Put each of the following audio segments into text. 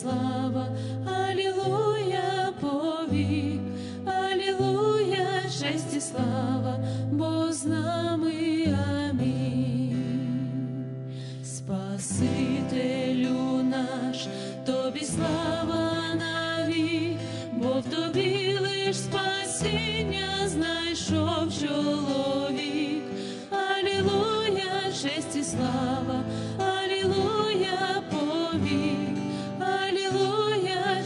слава, Алілуя, повік, Алілуя, честь і слава, бо з нами амінь. Спасителю наш, тобі слава навік, бо в тобі лиш спасіння знайшов чоловік. Алілуя, честь і слава, Алілуя, повік, Алілуя,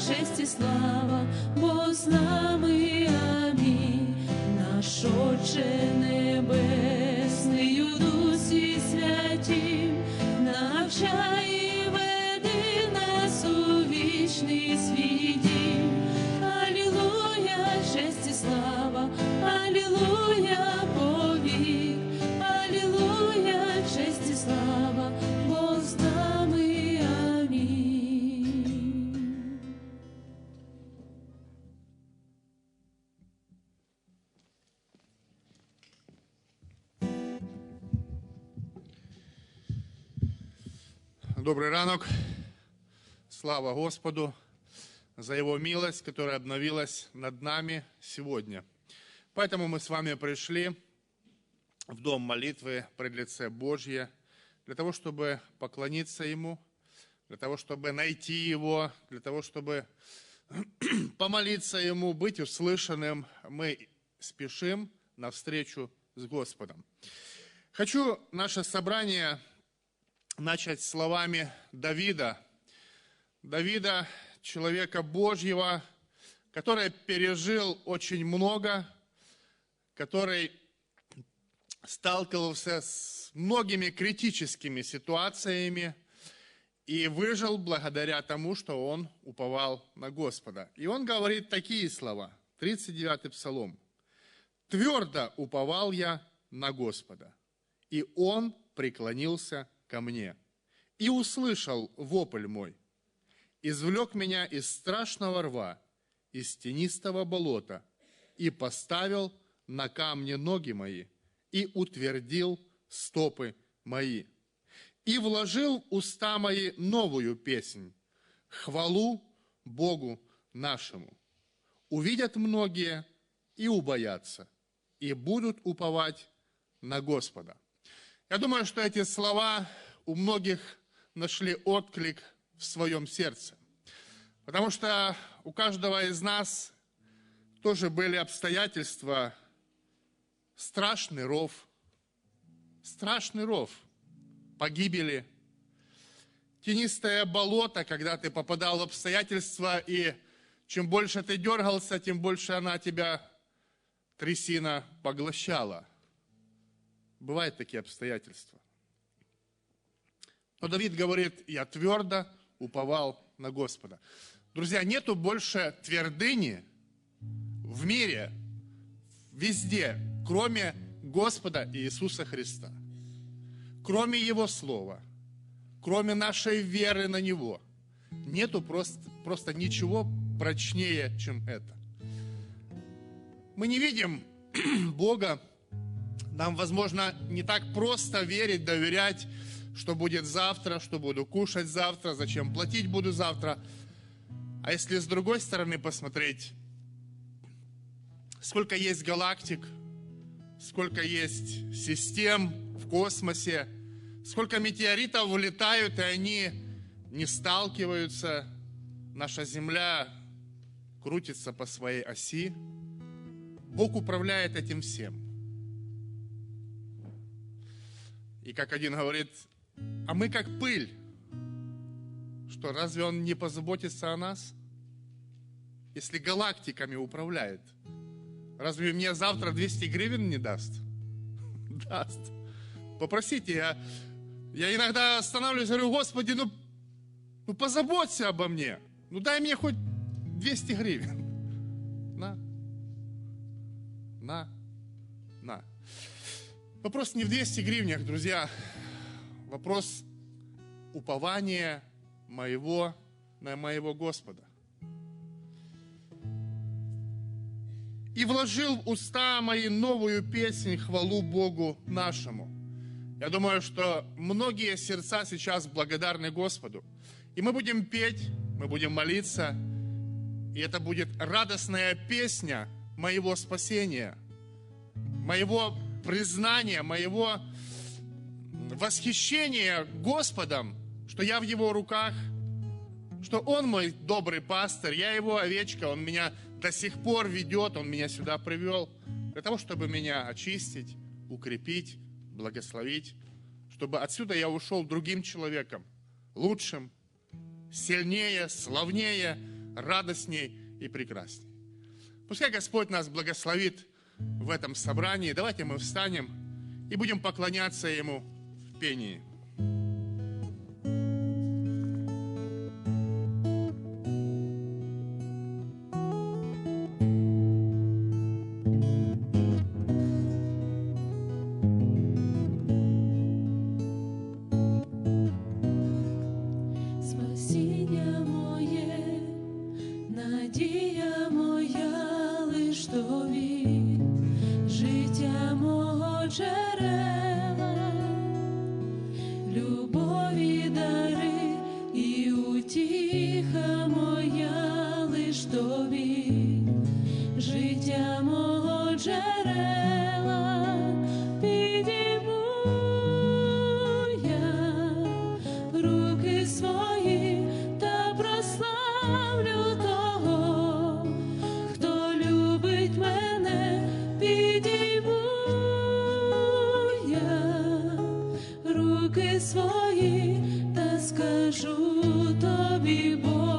Честь і слава, бо з нами амінь. Наш Отче Небесний у дусі святім, навчай Добрый ранок. Слава Господу за Его милость, которая обновилась над нами сегодня. Поэтому мы с вами пришли в дом молитвы пред лице Божье, для того, чтобы поклониться Ему, для того, чтобы найти Его, для того, чтобы помолиться Ему, быть услышанным. Мы спешим навстречу с Господом. Хочу наше собрание начать словами Давида. Давида, человека Божьего, который пережил очень много, который сталкивался с многими критическими ситуациями и выжил благодаря тому, что он уповал на Господа. И он говорит такие слова, 39-й Псалом. «Твердо уповал я на Господа, и Он преклонился ко мне, и услышал вопль мой, извлек меня из страшного рва, из тенистого болота, и поставил на камне ноги мои, и утвердил стопы мои, и вложил уста мои новую песнь, хвалу Богу нашему. Увидят многие и убоятся, и будут уповать на Господа. Я думаю, что эти слова у многих нашли отклик в своем сердце. Потому что у каждого из нас тоже были обстоятельства, страшный ров, страшный ров погибели, тенистое болото, когда ты попадал в обстоятельства, и чем больше ты дергался, тем больше она тебя, трясина, поглощала. Бывают такие обстоятельства. Но Давид говорит, я твердо уповал на Господа. Друзья, нету больше твердыни в мире, везде, кроме Господа Иисуса Христа. Кроме Его Слова, кроме нашей веры на Него. Нету просто, просто ничего прочнее, чем это. Мы не видим Бога, нам, возможно, не так просто верить, доверять, что будет завтра, что буду кушать завтра, зачем платить буду завтра. А если с другой стороны посмотреть, сколько есть галактик, сколько есть систем в космосе, сколько метеоритов вылетают, и они не сталкиваются. Наша Земля крутится по своей оси. Бог управляет этим всем. И как один говорит, а мы как пыль. Что, разве он не позаботится о нас? Если галактиками управляет, разве мне завтра 200 гривен не даст? Даст. Попросите, я, я иногда останавливаюсь и говорю, Господи, ну, ну позаботься обо мне. Ну дай мне хоть 200 гривен. На. На. Вопрос не в 200 гривнях, друзья. Вопрос упования моего на моего Господа. И вложил в уста мои новую песнь хвалу Богу нашему. Я думаю, что многие сердца сейчас благодарны Господу. И мы будем петь Мы будем молиться, и это будет радостная песня моего спасения, моего признания, моего восхищения Господом, что я в Его руках, что Он мой добрый пастор, я Его овечка, Он меня до сих пор ведет, Он меня сюда привел, для того, чтобы меня очистить, укрепить, благословить, чтобы отсюда я ушел другим человеком, лучшим, сильнее, славнее, радостней и прекрасней. Пускай Господь нас благословит в этом собрании. Давайте мы встанем и будем поклоняться Ему в пении. Тобі, життя мого джерела, підійму я. Руки свої та прославлю того, хто любить мене, підійму я. Руки свої та скажу тобі, Бог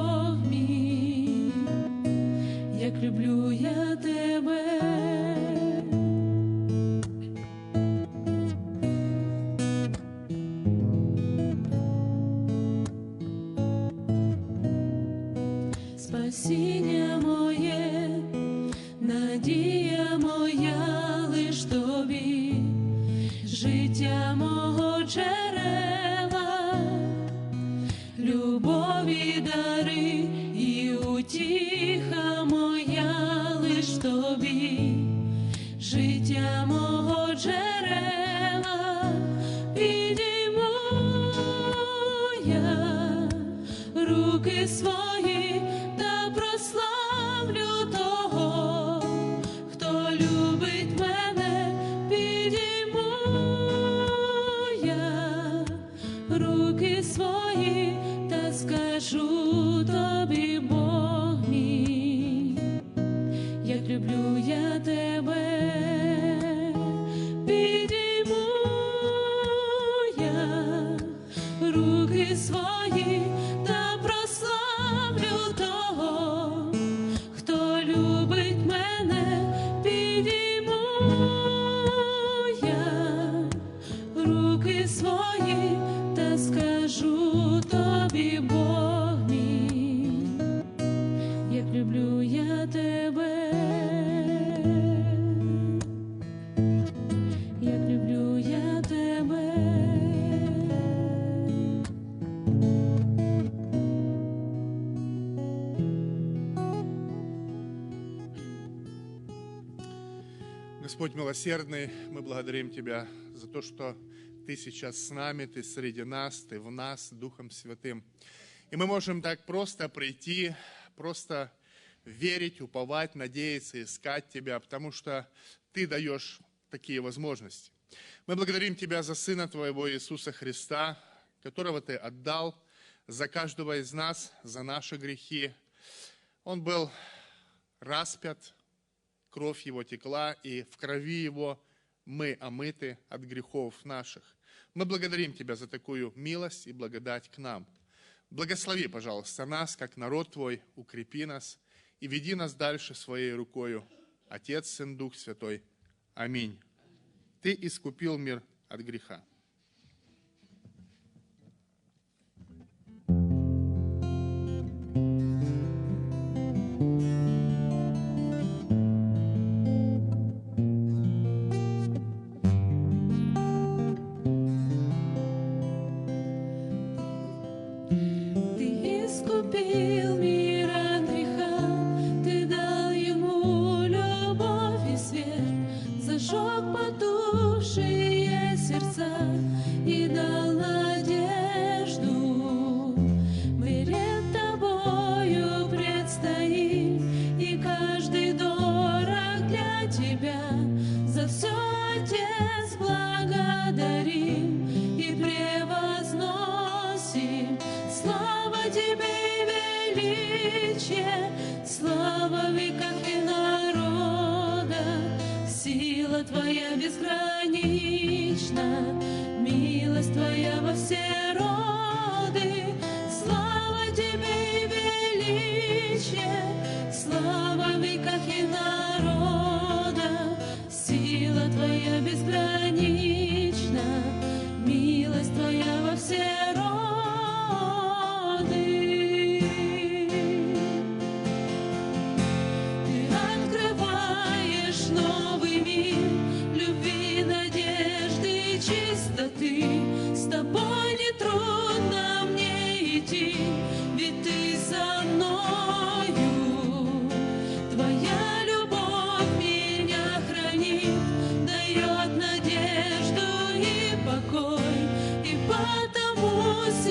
любові дари і утіха моя лиш тобі, життя мого джерела, підійму я. Руки свої та прославлю того, хто любить мене, підійму я. Руки свої скажу тобі, скажу тобі, Бог мій, як люблю я тебе, як люблю я тебе. Господь милосердный, мы благодарим Тебя за то, что Ты сейчас с нами, Ты среди нас, Ты в нас, Духом Святым. И мы можем так просто прийти, просто верить, уповать, надеяться, искать Тебя, потому что Ты даешь такие возможности. Мы благодарим Тебя за Сына Твоего Иисуса Христа, которого Ты отдал за каждого из нас, за наши грехи. Он был распят, кровь его текла, и в крови его мы омыты от грехов наших. Мы благодарим Тебя за такую милость и благодать к нам. Благослови, пожалуйста, нас, как народ Твой, укрепи нас и веди нас дальше своей рукою. Отец, Сын, Дух Святой. Аминь. Ты искупил мир от греха.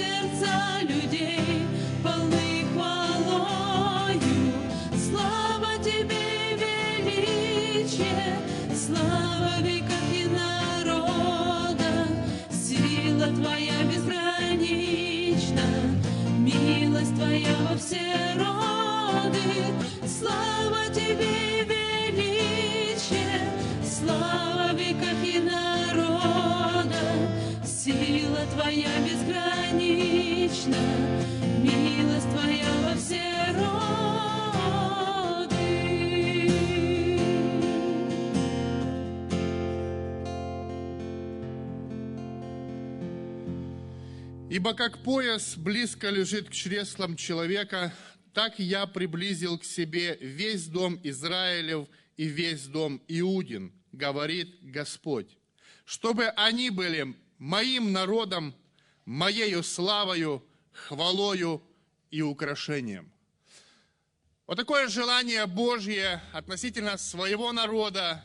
Сердца людей твоя безгранична, милость твоя во все роды. Ибо как пояс близко лежит к чреслам человека, так я приблизил к себе весь дом Израилев и весь дом Иудин, говорит Господь, чтобы они были моим народом, моею славою, хвалою и украшением. Вот такое желание Божье относительно своего народа.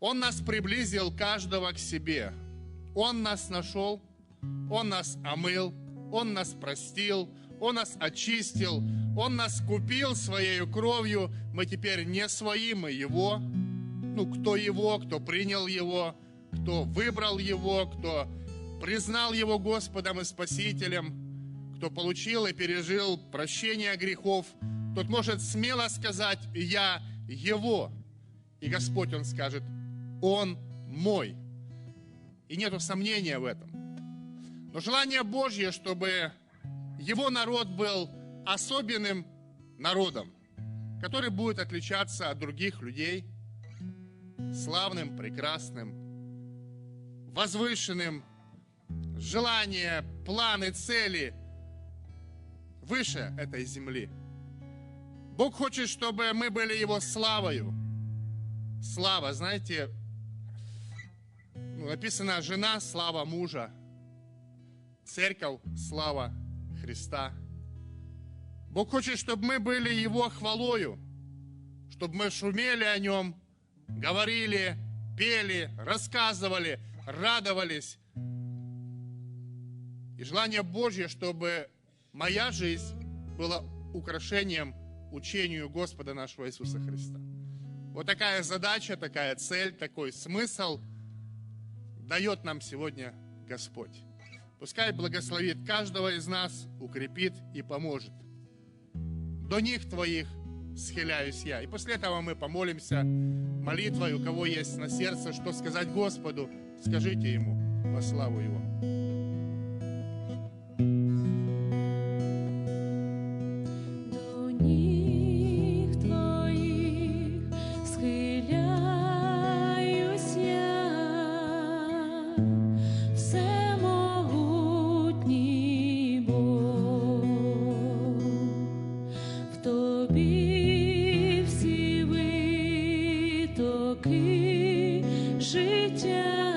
Он нас приблизил каждого к себе. Он нас нашел, Он нас омыл, Он нас простил, Он нас очистил, Он нас купил Своей кровью. Мы теперь не свои, мы Его. Ну, кто Его, кто принял Его, кто выбрал Его, кто признал Его Господом и Спасителем, кто получил и пережил прощение грехов, тот может смело сказать, я Его. И Господь, Он скажет, Он мой. И нету сомнения в этом. Но желание Божье, чтобы Его народ был особенным народом, который будет отличаться от других людей, славным, прекрасным, возвышенным, желания, планы, цели выше этой земли. Бог хочет, чтобы мы были Его славою. Слава, знаете, ну, написано «жена – слава мужа», церковь – слава Христа. Бог хочет, чтобы мы были Его хвалою, чтобы мы шумели о Нем, говорили, пели, рассказывали, радовались. И желание Божье, чтобы моя жизнь была украшением учению Господа нашего Иисуса Христа. Вот такая задача, такая цель, такой смысл дает нам сегодня Господь. Пускай благословит каждого из нас, укрепит и поможет. До них Твоих схиляюсь я. И после этого мы помолимся молитвой, у кого есть на сердце, что сказать Господу, скажите Ему во славу Его. життя.